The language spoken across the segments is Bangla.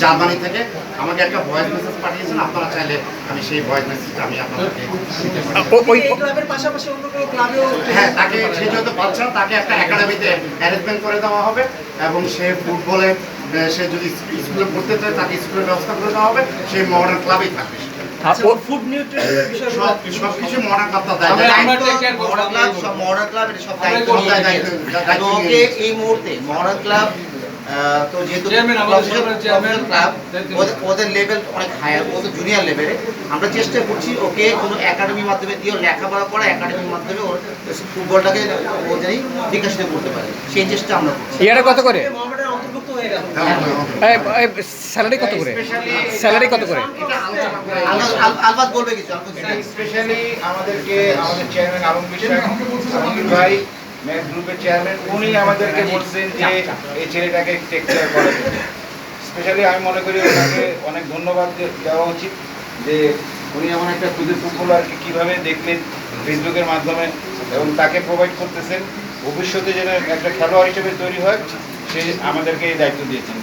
জার্মানি থেকে আমাকে একটা ভয়েস মেসেজ পাঠিয়েছেন আপনারা চাইলে আমি সেই ভয়েস মেসেজটা আমি আপনাদেরকে ওই ক্লাবের পাশাপাশি অন্য কোনো ক্লাবেও হ্যাঁ তাকে সে যেহেতু পাচ্ছে না, তাকে একটা একাডেমিতে অ্যারেঞ্জমেন্ট করে দেওয়া হবে এবং সে ফুটবলে সে যদি স্কুলে পড়তে চায় তাকে স্কুলের ব্যবস্থা করে দেওয়া হবে সেই মডার্ন ক্লাবেই থাকবে ফুড নিউট্রিশনের সব কিছু মডার্ন ক্লাব সব ক্লাব এটা সব দায়িত্ব। এই মুহূর্তে মহড়া ক্লাব তো যেহেতু ওদের- লেভেল অনেক হায়ার ওদের জুনিয়র লেভেলে আমরা চেষ্টা করছি ওকে কোনো একাডেমির মাধ্যমে দিয়ে ওর লেখাপড়া করা একাডেমির মাধ্যমে ওর ফুটবলটাকে ও জানি বিকাশিত করতে পারে। সেই চেষ্টা আমরা করছি। ইয়ারে কত করে? অন্তর্ভুক্ত হয়ে স্যালারি কত করে? স্যালারি কত করে? আলবাত- আল- আলবাত বলবে কিছু স্পেশালি আমাদেরকে আমাদের চেয়ারম্যান আলম বিশ্বাস ভাই ম্যাচ গ্রুপের চেয়ারম্যান উনি আমাদেরকে বলছেন যে এই ছেলেটাকে টেক কেয়ার করার জন্য স্পেশালি আমি মনে করি ওনাকে অনেক ধন্যবাদ দেওয়া উচিত যে উনি এমন একটা খুদে ফুটবলারকে কীভাবে দেখলেন ফেসবুকের মাধ্যমে এবং তাকে প্রোভাইড করতেছেন। ভবিষ্যতে যেন একটা খেলোয়াড় হিসেবে তৈরি হয় সে আমাদেরকে এই দায়িত্ব দিয়েছেন।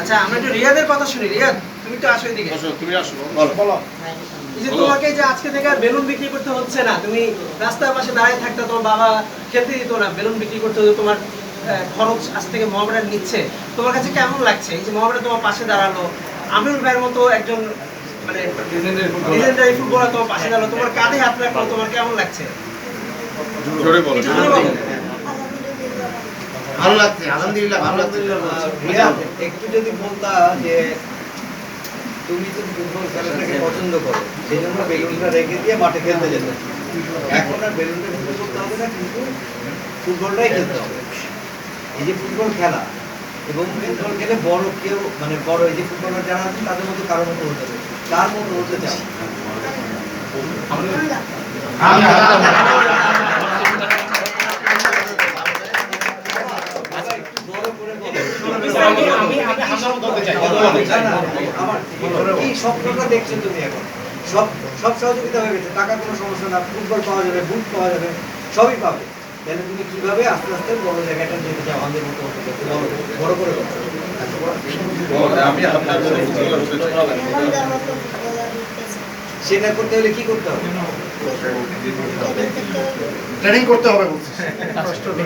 আচ্ছা আমরা একটু রিয়াদের কথা শুনি। রিয়াদ তুমি তো আসো এদিকে। বলো। এই যে তোমাকে যে আজকে থেকে আর বেলুন বিক্রি করতে হচ্ছে না তুমি রাস্তার পাশে দাঁড়িয়ে থাকতে তোমার বাবা খেলতে দিত না বেলুন বিক্রি করতে হতো তোমার খরচ আজ থেকে মহামেডান নিচ্ছে। তোমার কাছে কেমন লাগছে? এই যে মহামেডান তোমার পাশে দাঁড়াল আমিরুল ভাইয়ের মতো একজন মানে Legendary ফুটবলার তোমার পাশে দাঁড়াল তোমার কাঁধে হাত রাখল তোমার কেমন লাগছে? একটু জোরে বলো। ভালো লাগছে আলহামদুলিল্লাহ ভালো লাগছে। একটু যদি বলতা যে তুমি তো ফুটবল খেলাটাকে পছন্দ করো, সেই জন্য বেলুনটা রেখে দিয়ে মাঠে খেলতে যেতে এখন আর বেলুনটা ঢুকে করতে হবে না, কিন্তু ফুটবলটাই খেলতে হবে। এই যে ফুটবল খেলা, এবং ফুটবল খেলে বড় কেউ মানে বড় এই যে ফুটবলার যারা আছে তাদের মতো কারোর মতো হতে হবে তার মতো হতে চাও বড় করে বলো না, না, আমার কি স্বপ্নটা দেখছ তুমি এখন? সব সব সহযোগিতা হয়ে গেছে টাকা কোনো সমস্যা না ফুটবল পাওয়া যাবে বুট পাওয়া যাবে সবই পাবে। তাহলে তুমি কীভাবে আস্তে আস্তে বড় জায়গাটা যেতে চাও আমাদের মতো বড় করে। সেটা করতে হলে কি করতে হবে? ট্রেনিং করতে হবে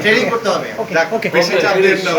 ট্রেনিং করতে হবে। ওকে ওকে বেশি চাপ দেন না।